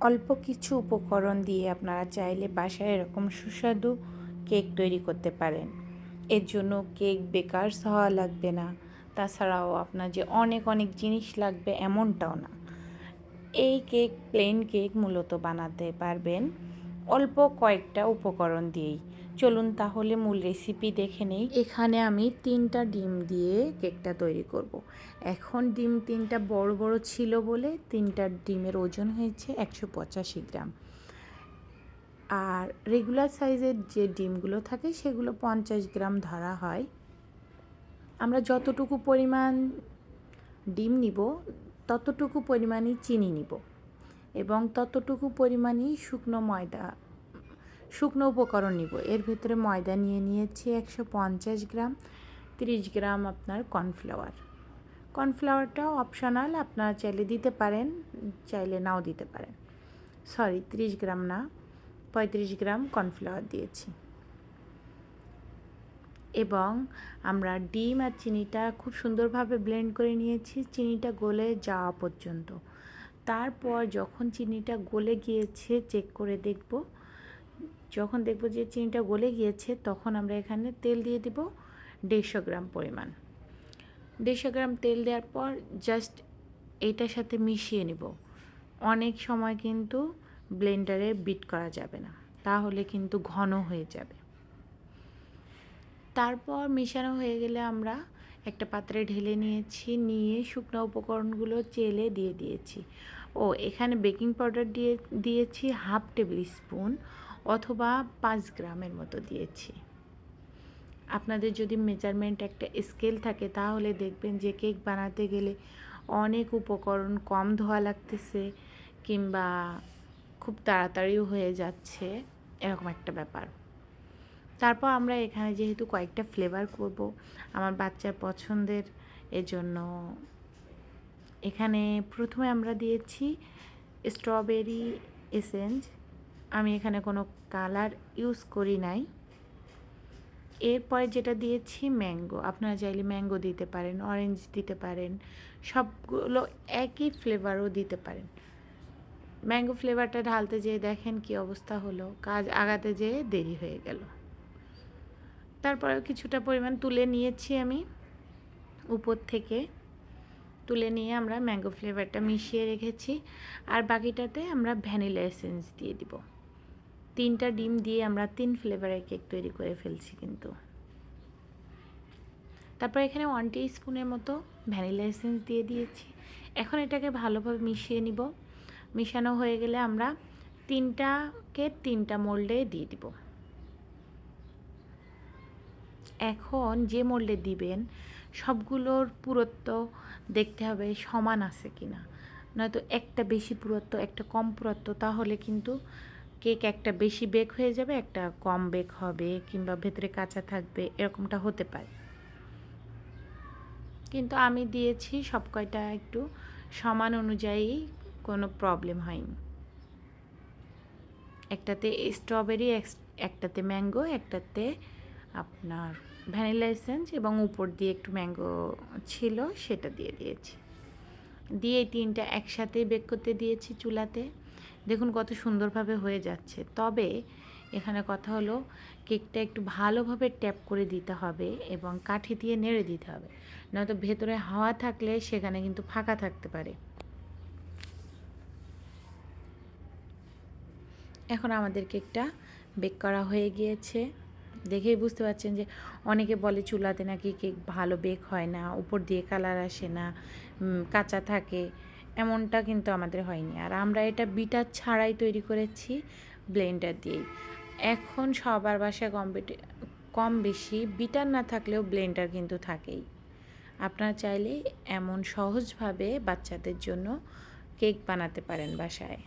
অল্প কিছু উপকরণ দিয়ে আপনারা চাইলে বাসায় এরকম সুস্বাদু কেক তৈরি করতে পারেন। এর জন্য কেক বেকারস হওয়া লাগবে না। তাছাড়াও আপনার যে অনেক অনেক জিনিস লাগবে এমনটাও না। এই কেক, প্লেন কেক মূলত বানাতে পারবেন অল্প কয়েকটা উপকরণ দিয়েই। চলুন তাহলে মূল রেসিপি দেখে নেই। এখানে আমি তিনটা ডিম দিয়ে কেকটা তৈরি করব। এখন ডিম তিনটা বড় বড় ছিল বলে তিনটা ডিমের ওজন হয়েছে একশো পঁচাশি গ্রাম। আর রেগুলার সাইজের যে ডিমগুলো থাকে সেগুলো পঞ্চাশ গ্রাম ধরা হয়। আমরা যতটুকু পরিমাণ ডিম নিব, ততটুকু পরিমাণই চিনি নিব এবং ততটুকু পরিমাণই শুকনো ময়দা শুকনো উপকরণ নিব। এর ভেতরে ময়দা নিয়ে নিয়েছি একশো পঞ্চাশ গ্রাম, তিরিশ গ্রাম আপনার কর্নফ্লাওয়ার। কর্নফ্লাওয়ারটাও অপশনাল, আপনারা চাইলে দিতে পারেন, চাইলে নাও দিতে পারেন। সরি, তিরিশ গ্রাম না, পঁয়ত্রিশ গ্রাম কর্নফ্লাওয়ার দিয়েছি। এবং আমরা ডিম আর চিনিটা খুব সুন্দরভাবে ব্লেন্ড করে নিয়েছি, চিনিটা গলে যাওয়া পর্যন্ত। তারপর যখন চিনিটা গলে গিয়েছে, চেক করে দেখব যখন দেখব যে চিনিটা গলে গিয়েছে, তখন আমরা এখানে তেল দিয়ে দেব দেড়শো গ্রাম পরিমাণ। দেড়শো গ্রাম তেল দেওয়ার পর জাস্ট এটার সাথে মিশিয়ে নেব। অনেক সময় কিন্তু ব্লেন্ডারে বিট করা যাবে না, তাহলে কিন্তু ঘন হয়ে যাবে। তারপর মেশানো হয়ে গেলে আমরা একটা পাত্রে ঢেলে নিয়েছি, নিয়ে শুকনো উপকরণগুলো চেলে দিয়ে দিয়েছি। ও, এখানে বেকিং পাউডার দিয়ে, দিয়েছি হাফ টেবিল স্পুন অথবা পাঁচ গ্রামের মতো দিয়েছি। আপনাদের যদি মেজারমেন্ট একটা স্কেল থাকে, তাহলে দেখবেন যে কেক বানাতে গেলে অনেক উপকরণ কম ধোয়া লাগতেছে কিংবা খুব তাড়াতাড়িও হয়ে যাচ্ছে, এরকম একটা ব্যাপার। তারপর আমরা এখানে যেহেতু কয়েকটা ফ্লেভার করব, আমার বাচ্চার পছন্দের এজন্য এখানে প্রথমে আমরা দিয়েছি স্ট্রবেরি এসেন্স আমি এখানে কোনো কালার ইউজ করি নাই। এরপরে যেটা দিয়েছি, ম্যাঙ্গো। আপনারা চাইলে ম্যাঙ্গো দিতে পারেন, অরেঞ্জ দিতে পারেন, সবগুলো একই ফ্লেভারও দিতে পারেন। ম্যাঙ্গো ফ্লেভারটা ঢালতে যেয়ে দেখেন কি অবস্থা হলো, কাজ আগাতে যেয়ে দেরি হয়ে গেল। তারপরে কিছুটা পরিমাণ তুলে নিয়েছি আমি উপর থেকে। তুলে নিয়ে আমরা ম্যাঙ্গো ফ্লেভারটা মিশিয়ে রেখেছি। আর বাকিটাতে আমরা ভ্যানিলা এসেন্স দিয়ে দিব। তিনটা ডিম দিয়ে আমরা তিন ফ্লেভারের কেক তৈরি করে ফেলছি কিন্তু। তারপর এখানে ওয়ান টি স্পুনের মতো ভ্যানিলা এসেন্স দিয়ে দিয়েছি। এখন এটাকে ভালোভাবে মিশিয়ে নিব। মিশানো হয়ে গেলে আমরা তিনটাকে তিনটা মোল্ডে দিয়ে দিব। এখন যে মোল্ডে দিবেন, সবগুলোর পুরুত্ব দেখতে হবে সমান আছে কিনা। নয়তো একটা বেশি পুরুত্ব, একটা কম পুরুত্ব, তাহলে কিন্তু কেক একটা বেশি বেক হয়ে যাবে, একটা কম বেক হবে কিংবা ভেতরে কাঁচা থাকবে, এরকমটা হতে পারে। কিন্তু আমি দিয়েছি সব কয়টা একটু সমান অনুযায়ী কোনো প্রবলেম হয়নি। একটাতে স্ট্রবেরি একটাতে ম্যাঙ্গো একটাতে আপনার ভ্যানিলা এসেন্স এবং উপর দিয়ে একটু ম্যাঙ্গো ছিল সেটা দিয়ে দিয়েছি। দিয়ে তিনটা একসাথে বেক করতে দিয়েছি চুলাতে। দেখুন কত সুন্দরভাবে হয়ে যাচ্ছে। তবে এখানে কথা হলো, কেকটা একটু ভালোভাবে ট্যাপ করে দিতে হবে এবং কাঠি দিয়ে নেড়ে দিতে হবে। নয়তো ভেতরে হাওয়া থাকলে সেখানে কিন্তু ফাঁকা থাকতে পারে। এখন আমাদের কেকটা বেক করা হয়ে গিয়েছে। দেখেই বুঝতে পারছেন যে অনেকে বলে চুলাতে নাকি কেক ভালো বেক হয় না, উপর দিয়ে কালার আসে না কাঁচা থাকে। এমনটা কিন্তু আমাদের হয়নি। আর আমরা এটা বিটার ছাড়াই তৈরি করেছি ব্লেন্ডার দিয়েই। এখন সবার বাসায় কম কম বেশি বিটার না থাকলেও ব্লেন্ডার কিন্তু থাকেই। আপনারা চাইলে এমন সহজভাবে বাচ্চাদের জন্য কেক বানাতে পারেন বাসায়।